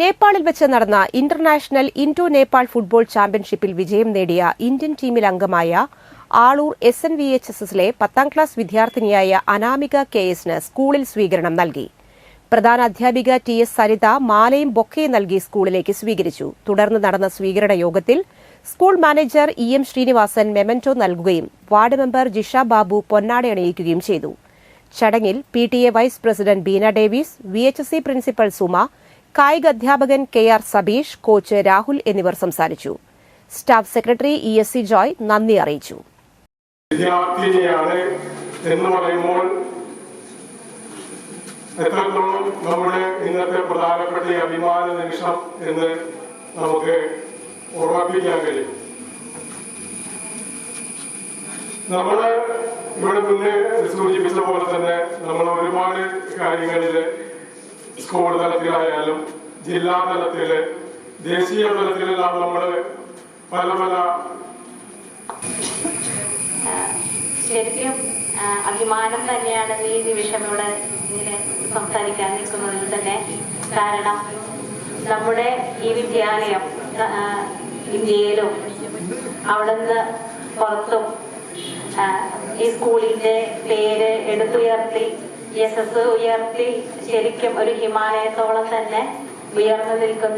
നേപ്പാളിൽ വെച്ച് നടന്ന ഇന്റർനാഷണൽ ഇൻഡോ നേപ്പാൾ ഫുട്ബോൾ ചാമ്പ്യൻഷിപ്പിൽ വിജയം നേടിയ ഇന്ത്യൻ ടീമിൽ അംഗമായ Alur S N V H S എസിലെ പത്താം ക്ലാസ് വിദ്യാർത്ഥിനിയായ അനാമിക കെ എസിന് സ്കൂളിൽ സ്വീകരണം നൽകി. പ്രധാന അധ്യാപിക ടി എസ് സരിത മാലയും ബൊക്കയും നൽകി സ്കൂളിലേക്ക് സ്വീകരിച്ചു. തുടർന്ന് നടന്ന സ്വീകരണ യോഗത്തിൽ school manager E M Srinivasan memento നൽകുകയും വാർഡ് മെമ്പർ ജിഷ ബാബു പൊന്നാട അണിയിക്കുകയും ചെയ്തു. ചടങ്ങിൽ P T A vice president Beena Davis V H S C principal Suma കായിക അധ്യാപകൻ K R Sabeesh coach Rahul എന്നിവർ സംസാരിച്ചു. Staff secretary E S C Joy നന്ദി അറിയിച്ചു. എത്രത്തോളം നമ്മുടെ ഇന്നത്തെ പ്രധാനപ്പെട്ട അഭിമാന നിമിഷം എന്ന് നമുക്ക് ഉറപ്പിക്കാൻ കഴിയും. നമ്മൾ ഇവിടെ മുന്നേ സൂചിപ്പിച്ച പോലെ തന്നെ നമ്മൾ ഒരുപാട് കാര്യങ്ങളിൽ സ്കൂൾ തലത്തിലായാലും ജില്ലാ തലത്തിൽ ദേശീയ തലത്തിലെല്ലാം നമ്മൾ പല പല ശരിക്കും അഭിമാനം തന്നെയാണ് ഈ നിമിഷം ഇങ്ങനെ സംസാരിക്കാൻ നിൽക്കുന്നതിൽ തന്നെ. കാരണം നമ്മുടെ ഈ വിദ്യാലയം ഇന്ത്യയിലും അവിടുന്ന് പുറത്തും ഈ സ്കൂളിന്റെ പേര് എടുത്തുയർത്തി എസ് ഉയർത്തി ശരിക്കും ഒരു ഹിമാലയത്തോളം തന്നെ ഉയർന്നു നിൽക്കുന്ന.